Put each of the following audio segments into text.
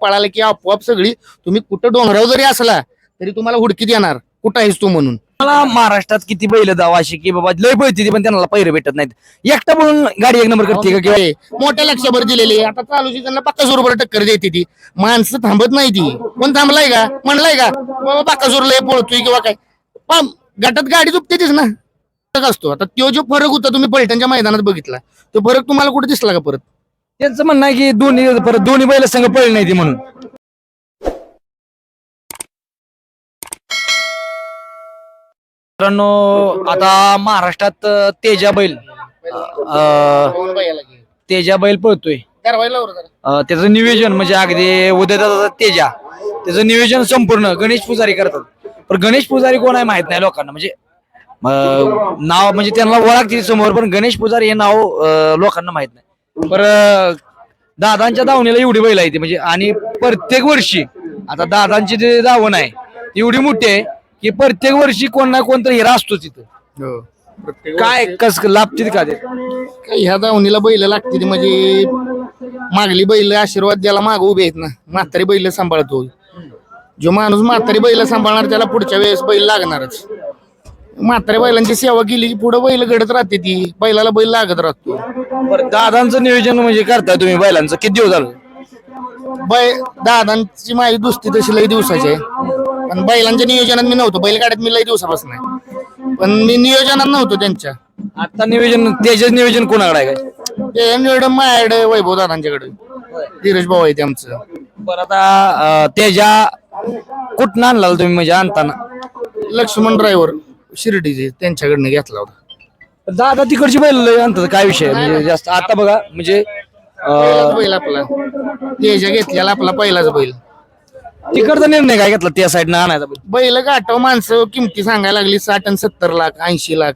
पळाला की आपोआप सगळी तुम्ही कुठं डोंगरावर जरी असला तरी तुम्हाला हुडकीत येणार. कुठं आहेस तू म्हणून. मला महाराष्ट्रात किती बैल दाव अशी की बाबा लय पळती ती पण त्यांना पैरे भेटत नाहीत. एकटा म्हणून गाडी एक नंबर करते का किंवा? मोठ्या लक्षाभर दिलेले आता चालू त्यांना पक्का बरोबर टक्कर देते ती. माणसं थांबत नाही ती. कोण थांबलाय का? म्हणलाय का? बाबा लय पळतोय किंवा काय? पण गटात गाडी चुकतेच ना. फरक असतो. आता तो जो फरक होता तुम्ही पलटणच्या मैदानात बघितला. तो फरक तुम्हाला कुठे दिसला का परत? त्यांचं म्हणणं आहे की दोन्ही परत दोन्ही बैल संघ पळले नाही ती म्हणून. मित्रांनो आता महाराष्ट्रात अं, तेजा बैल अं, तेजा बैल पळतोय. अं, त्याचं नियोजन म्हणजे अगदी उद्या तेजा. त्याचं नियोजन संपूर्ण गणेश पुजारी करतात. पण गणेश पुजारी कोण आहे माहीत नाही लोकांना. म्हणजे अं, नाव म्हणजे त्यांना ओळखते समोर पण गणेश पुजारी हे नाव अं, लोकांना माहीत नाही. पर दादांच्या दावणीला एवढी बैल आहे ती म्हणजे आणि प्रत्येक वर्षी आता दादांची जी दावण आहे एवढी मोठी आहे की प्रत्येक वर्षी कोण ना कोणतरी हिरा असतो तिथं काय कस लाभतील का ते? ह्या दावणीला बैल लागते ती म्हणजे मागली बैल आशीर्वाद द्यायला माग उभे आहेत ना म्हातारी बैल सांभाळतो. जो माणूस म्हातारी बैल सांभाळणार त्याला पुढच्या वेळेस बैल लागणारच. म्हातारी बैलांची सेवा केली की पुढे बैल घडत राहते ती. बैलाला बैल लागत राहतो. बरं दादांचं नियोजन म्हणजे करताय तुम्ही बैलांचं? किती दिवस झालं? बै दादांची माझी दुस्ती तशी लई दिवसाची आहे. पण बैलांच्या नियोजनात मी नव्हतो. बैलगाड्यात मी लई दिवसापासून आहे. पण मी नियोजनात नव्हतो त्यांच्या. आता नियोजन त्याच्याच नियोजन कोणाकडे आहे काय? ते निवडून माझ्याकडे वैभव दादांच्याकडे. धीरज भाऊ आहे ते आमचं. बरं आता अं, त्याच्या कुठं आणला तुम्ही? म्हणजे आणताना? लक्ष्मण ड्रायव्हर शिर्डीचे त्यांच्याकडनं घेतला होता. दादा तिकडची बैल लय आणतात काय विषय? म्हणजे जास्त आता बघा म्हणजे पहिलाच बैल आपला. तेजा घेतलेला आपला पहिलाच बैल. तिकडचा निर्णय काय घेतला? त्या साईडनं आणायचा बैल. बैल गाठव माणसं किमती सांगायला लागली साठ आणि सत्तर लाख ऐंशी लाख.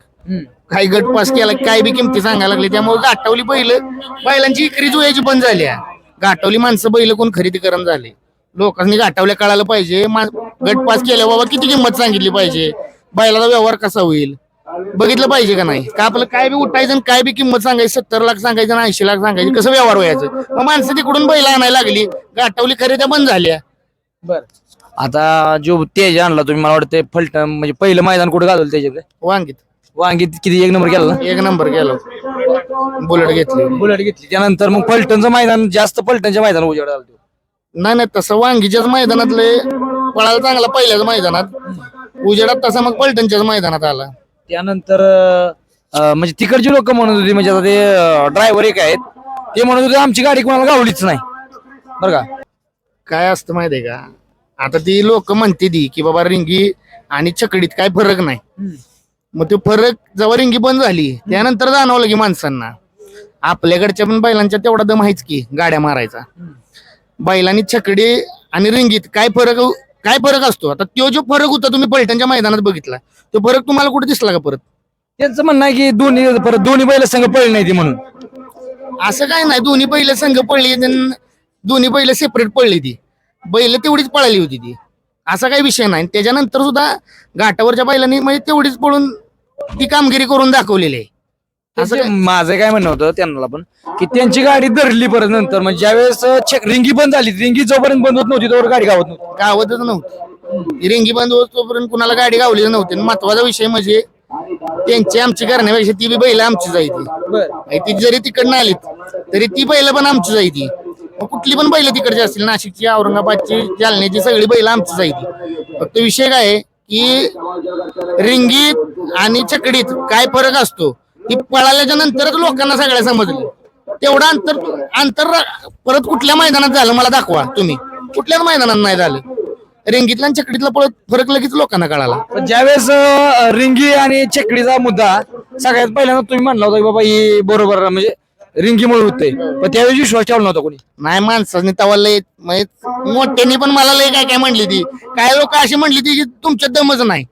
काही गट पास केला काय बी किमती सांगायला लागली. त्यामुळे गाठवली बैल. बैलांची इकरी जुळायची बंद झाली. गाठवली माणसं बैल कोण खरेदी करण झाले. लोकांनी गाठवल्या कळालं पाहिजे. मा- गट पास केल्या बाबा किती किंमत सांगितली पाहिजे. बैलाचा व्यवहार कसा होईल? बघितलं पाहिजे का नाही? का आपलं काय बी उठायचं काय बी किंमत सांगायची सत्तर लाख सांगायचं आणि ऐंशी लाख सांगायचं कसं व्यवहार व्हायचं? मग माणसं तिकडून बैल आणायला लागली गाठवली खरेदी बंद झाल्या. आता जो तेज आणला तुम्ही मला वाटतं फलटण म्हणजे पहिलं मैदान कुठे घालवलं त्याच्याकडे? वांगीत. वांगी किती एक नंबर केला एक नंबर गेलो बुलेट घेतली. बुलेट घेतली. त्यानंतर मग फलटणचं मैदान जास्त फलटणच्या मैदान उजेड आलं नाही नाही तसं वांगीच्याच मैदानातले पळायला चांगला पहिल्याच मैदानात. उजेडात तसा मग पलटणच्याच मैदानात आला. त्यानंतर अं, म्हणजे तिकडची लोक म्हणत होती म्हणजे आता ते ड्रायव्हर एक आहेत ते म्हणत होते आमची गाडी कोणाला गावलीच नाही. बरं का? काय असतं माहितीये का? आता ती लोक म्हणते ती की बाबा रिंगी आणि छकडीत काय फरक नाही. मग तो फरक जेव्हा रिंगी बंद झाली त्यानंतर जाणवलं की माणसांना. आपल्याकडच्या पण बैलांच्या तेवढा दम आहेच की गाड्या मारायचा. बैलांनी छकडी आणि रिंगीत काय फरक काय फरक असतो? आता तो जो फरक होता तुम्ही पलटणच्या मैदानात बघितला तो फरक तुम्हाला कुठे दिसला का परत? त्यांचं म्हणणं आहे की दोन्ही परत दोन्ही बैल संघ पळले नाही ती म्हणून. असं काय नाही दोन्ही बैल संघ पडली आणि दोन्ही बैल सेपरेट पडली ती. बैल तेवढीच पळाली होती ती. असा काही विषय नाही. त्याच्यानंतर सुद्धा घाटावरच्या बैलांनी म्हणजे तेवढीच पळून ती कामगिरी करून दाखवलेली आहे. असं माझं काय म्हणणं होतं त्यांना पण की त्यांची गाडी धरली परत नंतर. म्हणजे ज्यावेळेस check- रिंगी बंद झाली रिंगी जोपर्यंत बंद होत नव्हती तोवर गाडी गावत नव्हती. गावातच नव्हती. रिंगी बंद होत तोपर्यंत कुणाला गाडी गावली नव्हती. आणि महत्त्वाचा विषय म्हणजे त्यांची आमची करण्यापेक्षा ती बी बैल आमची जायची ती. जरी तिकडनं आलीत तरी ती बैल पण आमची जायची मग कुठली पण बैल तिकडची असतील नाशिकची औरंगाबादची जालन्याची सगळी बैल आमची जायची फक्त विषय काय आहे की रिंगीत आणि चकडीत काय फरक असतो ती पळाल्याच्या नंतरच लोकांना सगळ्या समजलं. तेवढं अंतर अंतर परत कुठल्या मैदानात झालं मला दाखवा तुम्ही. कुठल्याच मैदानात नाही झालं. रिंगीतला आणि चकडीतला पळत फरक लगेच लोकांना कळाला. पण ज्यावेळेस अं, रिंगी आणि चकडीचा मुद्दा सगळ्यात पहिल्यांदा तुम्ही म्हणला होता की बाबा ही बरोबर म्हणजे रिंगीमुळे होते पण त्यावेळी विश्वास ठेवला नव्हता कोणी. नाही माणसाने तवा लय म्हणजे मोठ्यांनी पण मला लय काय काय म्हणली ती. काय लोक अशी म्हणली ती की तुमच्यात दमच नाही.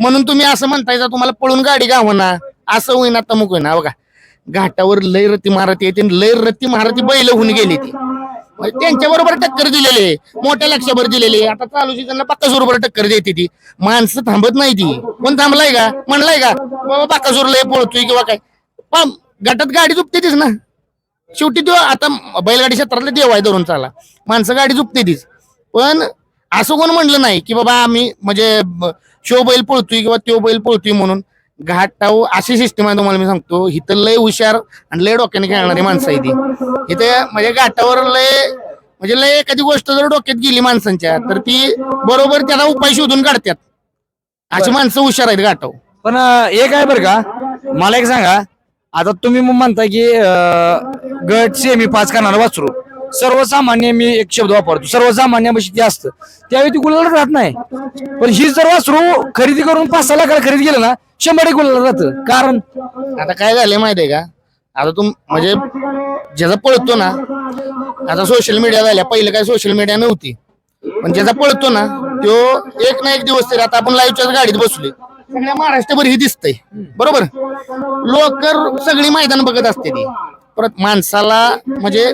म्हणून तुम्ही असं म्हणताय का तुम्हाला पळून गाडी गावना. असं होईना तमुक होईना. बघा घाटावर लय रती मारती येते लय रती मारती बैल होऊन गेली ती. म्हणजे त्यांच्या बरोबर टक्कर दिलेली आहे. मोठ्या लक्षावर दिलेली आता चालू त्यांना पक्का बरोबर टक्कर देते ती. माणसं थांबत नाही ती. कोण थांबलाय का? म्हणलाय का? बाबा बाका लय पळतोय किंवा काय? पण गटात गाडी चुकतेच ना? शेवटी तो आता बैलगाडी क्षेत्रातला देव आहे धरून चाला. माणसं गाडी झुपते तीच पण असं कोण म्हणलं नाही की बाबा आम्ही म्हणजे शो बैल पळतोय किंवा त्यो बैल पळतोय म्हणून. घाटाव अशी सिस्टम आहे तुम्हाला मी सांगतो. इथं लय हुशार आणि लय डोक्याने खेळणारी माणसं आहे ती इथे म्हणजे घाटावर लय म्हणजे लय एखादी गोष्ट जर डोक्यात गेली माणसांच्या तर ती बरोबर त्याला उपाय शोधून काढतात अशी माणसं हुशार आहेत घाटावर पण एक आहे बरं का मला एक सांगा. आता तुम्ही मग म्हणताय की गट सेमी पाच करणार वाचरू सर्वसामान्य मी एक शब्द वापरतो. सर्वसामान्य म्हणजे ते असतं त्यावेळी ती गुलाल राहत नाही. पण ही जर वासरू खरेदी करून पाच सहा लाखाला खरेदी केलं ना शंभर एक गुलाल राहतं. कारण आता काय झालंय माहितीये का? आता तुम म्हणजे ज्याचा पळतो ना आता सोशल मीडिया झाल्या. पहिलं काय सोशल मीडिया नव्हती. पण ज्याचा पळतो ना तो एक ना एक दिवस तरी आता आपण लाईव्हच्या गाडीत बसलोय. सगळ्या महाराष्ट्रभर ही दिसतंय. बरोबर? लोकर सगळी मैदान बघत असते ती. परत माणसाला म्हणजे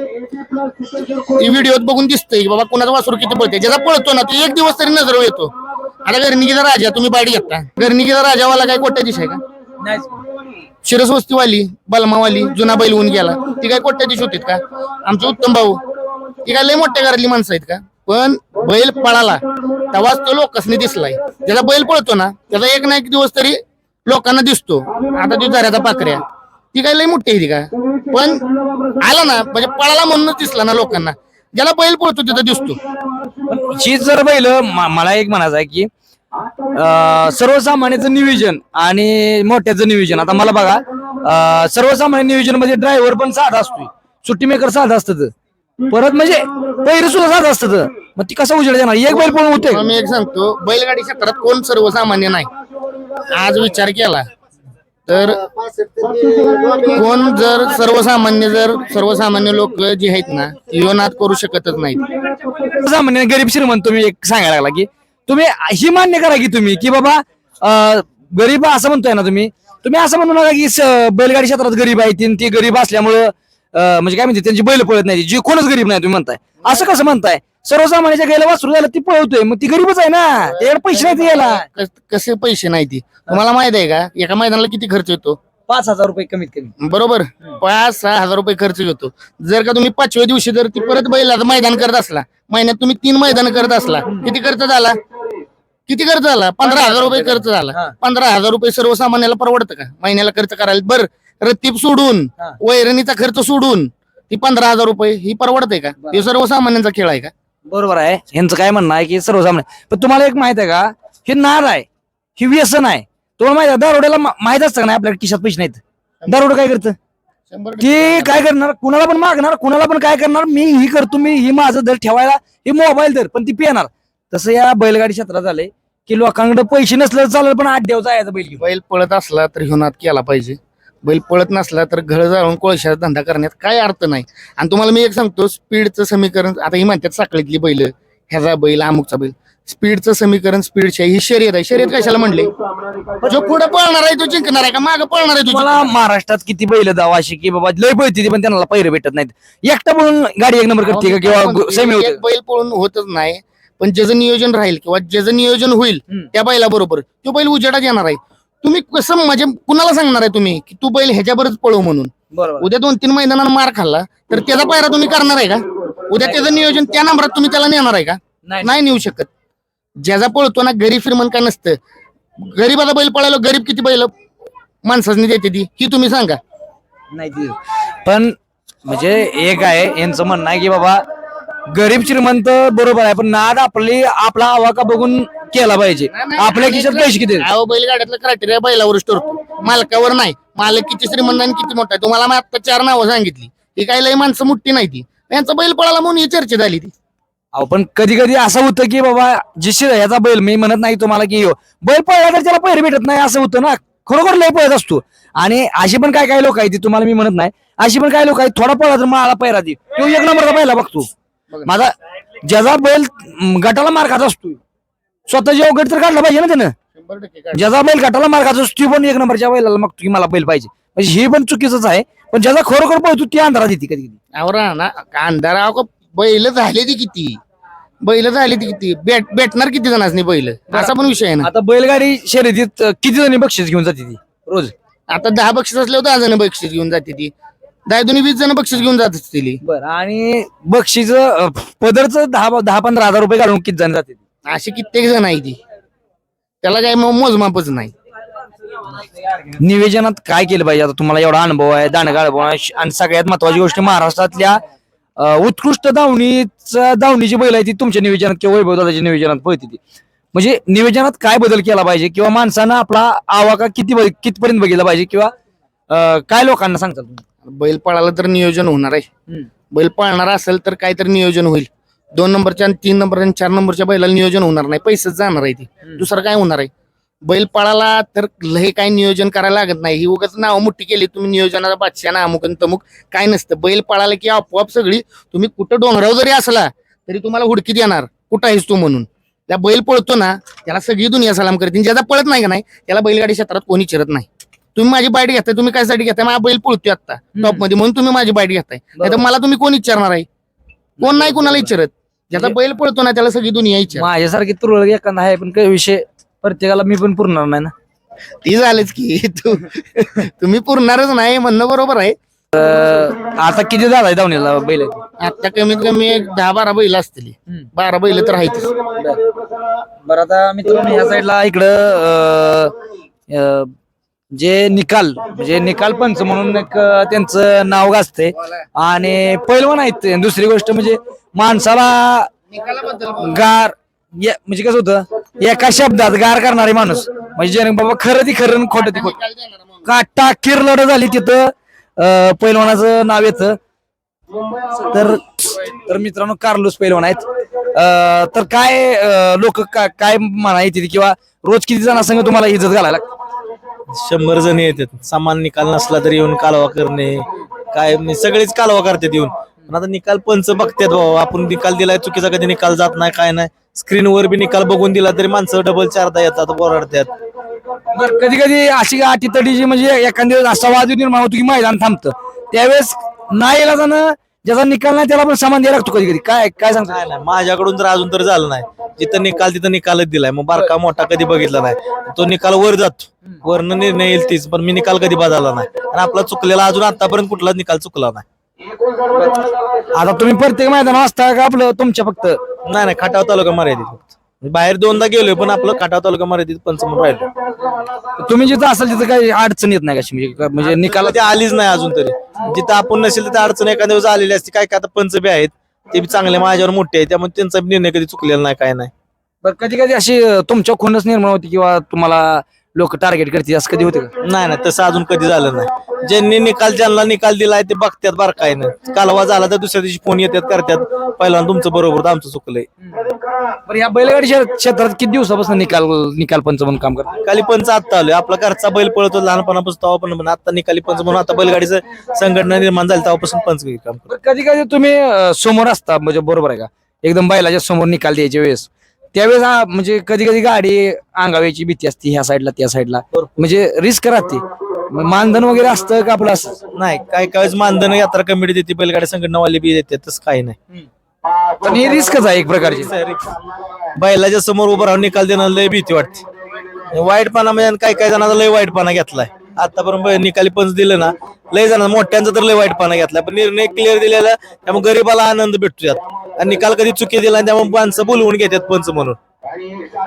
व्हिडिओत बघून दिसतंय की बाबा कुणाचा वासरू किती पळते ज्याचा पळतो ना तो एक दिवस तरी नजर येतो. आता गर्निकीचा राजा तुम्ही बाडी घेता गर्निकीचा राजावाला काय कोट्या दिसाय का? शिरस्वस्तीवाली बलमावाली जुना बैल होऊन गेला. ती काय कोट्याधीश होतीत का? आमचे उत्तम भाऊ. ती काय लय मोठ्या घरातली माणसं आहेत का? पण बैल पळाला. तेव्हाच तो लोकांनी दिसलाय. ज्याचा बैल पळतो ना त्याचा एक ना एक दिवस तरी लोकांना दिसतो. आता ती झऱ्याचा पाकऱ्या ती काय लय मोठी आहे ती का पण आला ना म्हणजे पळाला म्हणूनच दिसला ना लोकांना. ज्याला बैल पळतो तिथं दिसतो. ही जर बैल मला एक म्हणायचं आहे की सर्वसामान्याचं नियोजन आणि मोठ्याचं नियोजन. आता मला बघा सर्वसामान्य नियोजनमध्ये ड्रायव्हर पण साधा असतोय. सुट्टी मेकर साधा असतात परत म्हणजे पहिरे सुद्धा साधा असतात मग ती कसा उजेड देणार? एक बैल पण होते मी एक सांगतो बैलगाडी क्षेत्रात कोण सर्वसामान्य नाही? आज विचार केला तर कोण जर सर्वसामान्य जर सर्वसामान्य लोक जे आहेत ना योनात करू शकतच नाहीत. सामान्य गरीब श्रीमंत तुम्ही एक सांगायला लागला की तुम्ही ही मान्य करा की तुम्ही की बाबा अं, गरीब असं म्हणतोय ना तुम्ही तुम्ही असं म्हणू नका की स- बैलगाडी क्षेत्रात गरीब आहे ती ती गरीब असल्यामुळं अं, म्हणजे काय म्हणते त्यांची बैल पळत नाही जी कोणच गरीब नाही तुम्ही म्हणताय. असं कसं म्हणताय? सर्वसामान्याच्या गेला वासरू झालं ती पळवतोय. मग ती गरीबच आहे ना. त्याकडे पैसे नाही यायला. कस- कसे पैसे नाही ती तुम्हाला माहीत आहे का? एका मैदानाला किती खर्च येतो? पाच हजार रुपये कमीत कमी. बरोबर. पाच सहा हजार रुपये खर्च येतो. जर का तुम्ही पाचव्या दिवशी जर ती परत बैलाचं मैदान करत असला महिन्यात तुम्ही तीन मैदान करत असला किती खर्च झाला? किती खर्च झाला? पंधरा हजार रुपये खर्च झाला. पंधरा हजार रुपये सर्वसामान्याला परवडतं का? महिन्याला खर्च करायला. बर रतीब सोडून हा. वैरणीचा खर्च सोडून ती पंधरा हजार रुपये ही परवडते का? हे सर्वसामान्यांचा खेळ आहे का? बरोबर आहे. ह्यांचं काय म्हणणं आहे की सर्वसामान्य पण तुम्हाला एक माहीत आहे का? हे नाद आहे. हे व्यसन आहे. तुम्हाला माहीत आहे दारोड्याला मा- माहीत असतं का नाही आपल्याकडे खिशात पैसे नाहीत? दारोडं काय करतं? शंभर टक्के. ते काय करणार? कुणाला पण मागणार कुणाला पण काय करणार? मी ही करतो मी ही माझं दर ठेवायला ही मोबाईल दर पण ती पिणार. तसं या बैलगाडी क्षेत्रात झालंय की लोकांकडे पैसे नसलं तर चालेल पण आठ देव जायचं बैल घेऊन. बैल पळत असला तर ह्यो नाद केला पाहिजे. बैल पळत नसला तर घळ जाळून कोळशाचा धंदा करण्यात काय अर्थ नाही. आणि तुम्हाला मी एक सांगतो स्पीडचं समीकरण आता ही म्हणतात साखळीतली बैल ह्याचा बैल अमुकचा बैल. स्पीडचं समीकरण स्पीडच्या ही शर्यत आहे. शर्यत कशाला म्हणले? जो पुढे पळणार आहे तो जिंकणार आहे का? मागे पळणार आहे तो तुम्हाला महाराष्ट्रात किती बैल दावा अशी की बाबा लय पळती पण त्यांना पैरे भेटत नाहीत. एकटा म्हणून गाडी एक नंबर करते का किंवा सेमी होते? एक बैल पळून होतच नाही पण ज्याचं नियोजन राहील किंवा ज्याचं नियोजन होईल. त्या बैला बरोबर तो बैल उजेडात येणार आहे. तुम्ही कसं म्हणजे कुणाला सांगणार आहे तुम्ही? की तू बैल ह्याच्याबरोबर पळव म्हणून. बरोबर. उद्या दोन तीन मैदानात मार खाल्ला तर त्याचा पायरा तुम्ही करणार आहे का? उद्या त्याचं नियोजन त्या नंबरात तुम्ही त्याला नेणार आहे का? नाही. नाही नेऊ शकत. ज्याचा पळतो ना गरीब श्रीमंत काय नसतं. गरीबाला बैल पळायला गरीब किती बैल माणसाने देते ती? ही तुम्ही सांगा. नाही ते. पण म्हणजे एक आहे यांचं म्हणणं आहे की बाबा गरीब श्रीमंत बरोबर आहे पण नाद आपली आपला आवाका बघून केला पाहिजे. आपल्या खिशात पैसे किती आहेत? अहो बैलगाड्यातलं क्रायटेरिया बैलावरच ठरतो. मालकावर नाही. मालक किती श्रीमंत आणि किती मोठा आहे तुम्हाला मी आता चार नावं सांगितली. ही काही लई माणसं मोठी नाही ती. यांचा बैल पळाला म्हणून ही चर्चा झाली ती. अहो पण कधी कधी असं होतं की बाबा जिशी ह्याचा बैल मी म्हणत नाही तुम्हाला की ह्यो, बैल पळला तर त्याला पैर भेटत नाही असं होतं ना. खरोखर लय पळत असतो. आणि अशी पण काय काय लोक आहेत ती तुम्हाला मी म्हणत नाही. अशी पण काय लोक आहेत थोडा पळला तर मला पैरा दे तो एक नंबरचा पहिला बघतो माझा ज्याचा बैल गटाला मार खात असतो स्वतः जेव्हा गट तर काढला पाहिजे ना त्यानं. ज्याचा बैल गटाला मार खात असतो ती पण एक नंबरच्या बैलाला मागतो की मला बैल पाहिजे. म्हणजे हे पण चुकीचंच आहे. पण ज्याचा खरोखर पळतो ती अंधारात येते कधी कधी. ना अंधार बैल झाले ती किती? बैल झाली ती किती? भेट भेटणार किती जणांनी बैल? असा पण विषय आहे ना. आता बैलगाडी शर्यतीत किती जणी बक्षीस घेऊन जाते ती रोज? आता दहा बक्षीस असल्यावर दहा जण बक्षीस घेऊन जाते ती. दहा दोन्ही वीस जण बक्षीस घेऊन जात असतील. बर आणि बक्षीस पदरच दहा दहा पंधरा हजार रुपये काढून किती जण जाते अशी कित्येक जण आहे ती. त्याला काय मो- मोजमापच नाही. निवेदनात काय केलं पाहिजे? आता तुम्हाला एवढा अनुभव आहे दांडगा अनुभव आहे श- आणि सगळ्यात महत्वाची गोष्ट महाराष्ट्रातल्या अं, उत्कृष्ट धावणीचा धावणीची बैल आहे ती तुमच्या निवेदनात किंवा वैभव दादाच्या निवेदनात पळते ती. म्हणजे निवेदनात काय बदल केला पाहिजे किंवा माणसानं आपला आवाका किती बघ- कितपर्यंत बघितला पाहिजे किंवा अं, काय लोकांना सांगता तुम्ही? बैल पळाला तर नियोजन होणार आहे. बैल पळणार असेल तर काहीतरी नियोजन होईल. दोन नंबरच्या आणि तीन नंबर आणि चार नंबरच्या बैलाला नियोजन होणार नाही. पैसेच जाणार आहे ती. दुसरं काय होणार आहे? बैल पळाला तर लय काय नियोजन करायला लागत नाही. ही उगाच नाव मोठी केली तुम्ही नियोजनाचा बादशाह ना अमुक आणि तमुक काय नसतं. बैल पळाला की आपोआप सगळी तुम्ही कुठं डोंगरावर जरी असला तरी तुम्हाला हुडकीत येणार. कुठं आहेस तू म्हणून? त्या बैल पळतो ना त्याला सगळी दुनिया सलाम करते. ज्याचा पळत नाही का नाही त्याला बैलगाडी क्षेत्रात कोणी चिरत नाही. तुम्ही माझी बाईट घेताय तुम्ही कायसाठी घेताय? माझा बैल पळतोय आता टॉपमध्ये. म्हणून तुम्ही माझी बाईट घेताय. नाही तर मला तुम्ही कोण विचारणार आहे? कोण नाही कोणाला विचारत? ज्याचा बैल पळतो ना त्याला सगळी दुनिया विचार माझ्यासारखी तुरळ एखादा आहे पण काही विषय प्रत्येकाला मी पण पुरणार नाही ना. ती झालीच की तू तुम्ही पुरणारच नाही म्हणणं बरोबर आहे. आता किती झालाय धावणीला बैल? आता कमीत कमी एक दहा बारा बैल असतील. बारा बैल तर आहेतच बरं. आता मित्रांनो ह्या साईडला इकडं अं, अं, जे निकाल म्हणजे निकाल पंच म्हणून एक त्यांचं नाव गाजते आणि पैलवान आहेत. ते. दुसरी गोष्ट म्हणजे माणसाला गार या- म्हणजे कसं होतं? एका शब्दात गार करणारे माणूस. म्हणजे जेणे बाबा खरं ती खरं आणि खोटं ती खोटं. काटा किरलढ झाली तिथं? अं, पैलवानाचं नाव येतं. तर तर मित्रांनो कार्लोस पैलवान आहेत. अं, तर काय लोक काय म्हणा किंवा रोज किती जणांसंग तुम्हाला इज्जत घालायला लागते? शंभर जण येतात. सामान निकाल नसला तरी येऊन कालवा करणे काय म्हणजे सगळेच कालवा करतात येऊन. पण आता निकाल पंच बघतात बाबा आपण निकाल दिलाय चुकीचा कधी निकाल जात नाही काय नाही. स्क्रीनवर बी निकाल बघून दिला तरी माणसं डबल चारदा येतात ओरडतात. बरं कधी कधी अशी अटीतटीची म्हणजे एखाद्या असा वाद निर्माण होतो की मैदान थांबतं. त्यावेळेस नाही जाणं ज्याचा निकाल नाही त्याला पण सामान द्यायला लागतो कधी कधी काय काय सांगतो? नाही नाही माझ्याकडून तर अजून तर झालं नाही. जिथं निकाल तिथं निकालच दिलाय. मग बारका मोठा कधी बघितला नाही. तो निकाल वर जातो. वरनं निर्णय येईल तीच पण मी निकाल कधी बदलला नाही. आणि आपला चुकलेला अजून आतापर्यंत कुठलाच निकाल चुकला नाही. आता तुम्ही प्रत्येक मैदान वाजता का आपलं तुमच्या फक्त? नाही नाही खटाव तालुका मर्यादित फक्त. बाहेर दोनदा गेलोय पण आपलं खटाव तालुका मर्यादित पंच म्हणून राहिलो तुम्ही जिथं असेल तिथं काही अडचण येत नाही कशी म्हणजे का- म्हणजे निकाल निकाल ती आलीच नाही अजून तरी. जिथं आपण नसेल तिथे अडचण एखाद्या दिवस आलेली असते काय काय आता पंच बी आहेत ते बी चांगले माझ्यावर मोठे आहेत त्यामुळे त्यांचा बी निर्णय कधी चुकलेला नाही काय नाही. कधी कधी अशी अं, तुमच्या खूनच निर्माण होती किंवा तुम्हाला लोक टार्गेट करतील असं कधी होते का? नाही नाही तसं अजून कधी झालं नाही. ज्यांनी निकाल ज्यांना निकाल दिलाय ते बघतात बार काय नाही. कालवा झाला तर दुसऱ्या दिवशी फोन येतात करतात पहिला तुमचं बरोबर होतं, आमचं चुकलंय. बरं या बैलगाडी शे- क्षेत्रात किती दिवसापासून निकाल निकाल पंच म्हणून काम करतात? निकाली पंच आता आलोय. आपला घरचा बैल पळतो लहानपणापासून तेव्हा पण. आता निकाली पंच म्हणून आता बैलगाडीचं संघटना निर्माण झाली तेव्हापासून पंच काम करतो कधी कधी तुम्ही अं, समोर असता म्हणजे बरोबर आहे का? एकदम बैलाच्या समोर निकाल द्यायच्या वेळेस. त्यावेळेस हा, म्हणजे कधी कधी गाडी अंगाव्याची भीती असते ह्या साईडला त्या साईडला. म्हणजे रिस्क राहते. मग मानधन वगैरे असतं का आपलं असं? नाही काय काय वेळेस मानधन यात्रा कमिटी देते बैलगाडी संघटनावाले बी देते तसं काही नाही. पण ही रिस्कच आहे एक प्रकारची. बैलाच्या समोर उभं राहून निकाल देणं लय भीती वाटते. वाईटपणा म्हणजे काय काय जणांचा लय वाईटपणा घेतलाय. आतापर्यंत निकाली पंच दिलं ना लय जण मोठ्यांचा तर लय वाईटपणा घेतला. पण निर्णय क्लिअर दिलेला त्यामुळे गरीबाला आनंद भेटतो यात आणि निकाल कधी चुकी दिला आणि त्यामुळे माणसं बोलवून घेतात पंच म्हणून.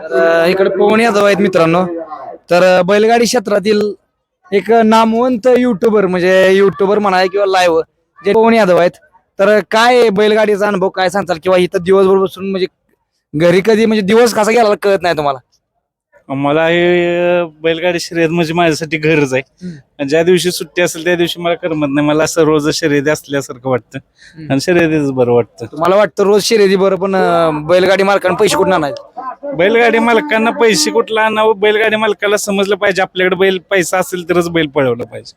तर इकडे पवन यादव आहेत मित्रांनो. तर बैलगाडी क्षेत्रातील एक नामवंत युट्यूबर म्हणजे युट्यूबर म्हणा किंवा लाईव्ह जे पवन यादव आहेत. तर काय बैलगाडीचा अनुभव काय सांगताल? किंवा इथं दिवसभर बसून म्हणजे घरी कधी म्हणजे दिवस कसा गेला कळत नाही तुम्हाला? मला हे बैलगाडी शर्यत म्हणजे माझ्यासाठी घरच आहे. ज्या दिवशी सुट्टी असेल त्या दिवशी मला करमत नाही. मला असं रोज शर्यती असल्यासारखं वाटतं. आणि शर्यतीच बरं वाटतं. तुम्हाला वाटतं रोज शर्यती बरं पण बैलगाडी मालकांना पैसे कुठून आणायचे? बैलगाडी मालकांना पैसे कुठला आणावं? बैलगाडी मालकाला समजलं पाहिजे. आपल्याकडे बैल पैसा असेल तरच बैल पळवलं पाहिजे.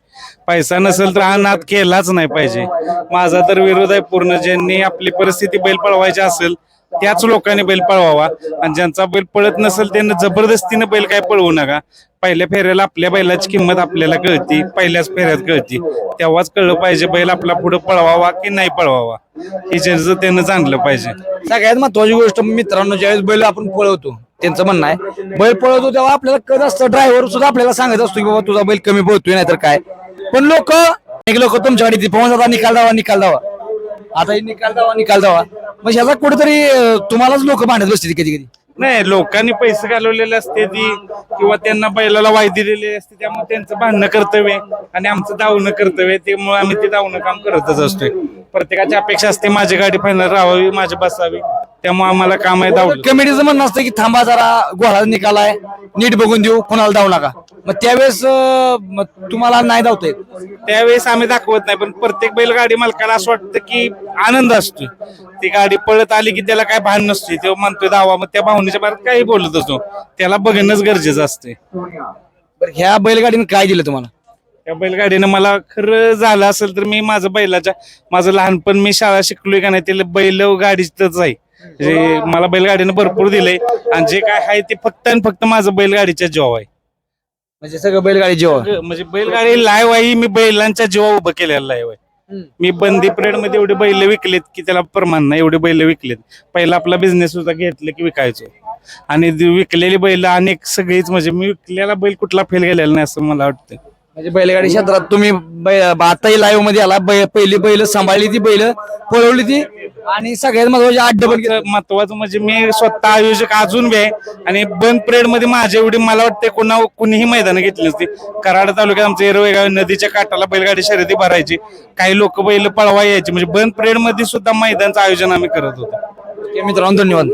पैसा नसेल तर हा नाद केलाच नाही पाहिजे. माझा तर विरोध आहे पूर्ण. ज्यांनी आपली परिस्थिती बैल पळवायची असेल त्याच लोकांनी बैल पळवावा. आणि ज्यांचा बैल पळत नसेल त्यांना जबरदस्तीने बैल काय पळवू नका. पहिल्या फेऱ्याला आपल्या बैलाची किंमत आपल्याला कळती. पहिल्याच फेऱ्यात कळती. तेव्हाच कळलं पाहिजे बैल आपला पुढे पळवावा की नाही पळवावा. हे ज्याचं त्यानं जाणलं पाहिजे. सगळ्यात महत्वाची गोष्ट मित्रांनो ज्यावेळेस बैल आपण पळवतो त्यांचं म्हणणं आहे बैल पळवतो तेव्हा आपल्याला कळत असतं. ड्रायव्हर सुद्धा आपल्याला सांगत असतो की बाबा तुझा बैल कमी पळतोय नाहीतर काय? पण लोक एक लोक तुमच्याकडे पवन दादा निकाल दावा निकाल दावा. आता हे निकाल दावा निकाल दावा मग ह्याचा कुठेतरी तुम्हालाच लोक भांडत बसते कधी कधी. नाही लोकांनी पैसे घालवलेले असते ती किंवा त्यांना बैलाला वाय दिलेली असते त्यामुळे त्यांचं भांडणं कर्तव्य आहे. आणि आमचं धावणं कर्तव्य आहे त्यामुळे आम्ही ते धावणं काम करतच असतोय. प्रत्येकाची अपेक्षा असते माझी गाडी फायनल राहावी माझी बसावी. त्यामुळे आम्हाला काम आहे धावलं. कमिटीचं म्हणणं असतं की थांबा जरा गोळा निकाल आहे नीट बघून देऊ कोणाला धावू नका. मग त्यावेळेस अं, मग तुम्हाला नाही धावता येत त्यावेळेस आम्ही दाखवत नाही पण प्रत्येक बैलगाडी मालकाला असं वाटतं की आनंद असतो ती गाडी पळत आली की त्याला काय भान नसते तेव्हा म्हणतोय धावा मग त्या भावनेच्या बाहेर काही बोलत असतो त्याला बघणंच गरजेचं असते बरं ह्या बैलगाडीने काय दिलं तुम्हाला? त्या बैलगाडीनं मला खरं झालं असेल तर मी माझं बैलाच्या माझं लहानपण मी शाळा शिकलोय का नाही ते बैल गाडीतच आहे. म्हणजे मला बैलगाडीनं भरपूर दिलंय आणि जे काय आहे ते फक्त आणि फक्त माझं बैलगाडीच्या जीव आहे. म्हणजे सगळं बैलगाडी जेव्हा म्हणजे बैलगाडी लाईव्ह आहे मी बैलांच्या जीवा उभं केलेलं लाईव्ह आहे. मी बंदी परेडमध्ये एवढे बैल विकलेत की त्याला प्रमाण नाही एवढे बैल विकलेत. पहिला आपला बिझनेस होता घेतलं की विकायचो. आणि विकलेली बैल अनेक सगळीच म्हणजे मी विकलेला बैल कुठला फेल गेलेला नाही असं मला वाटतं. म्हणजे बैलगाडी क्षेत्रात तुम्ही बै- आताही लाईव्हमध्ये आला. बै- पहिली बैल सांभाळली ती बैल पळवली ती. आणि सगळ्यात महत्त्वाचे अड्ड पण केलं. महत्वाचं म्हणजे मी स्वतः आयोजक अजून बी आहे. आणि बंद परेडमध्ये माझ्या एवढी मला वाटते कोणा कुणीही मैदान घेतली नसती कराड तालुक्यात आमच्या एरवेगाव नदीच्या काठाला बैलगाडी शर्यती भरायची. काही लोक बैल पळवा यायची. म्हणजे बंद परेडमध्ये सुद्धा मैदानचं आयोजन आम्ही करत होतो. मित्रांनो धन्यवाद.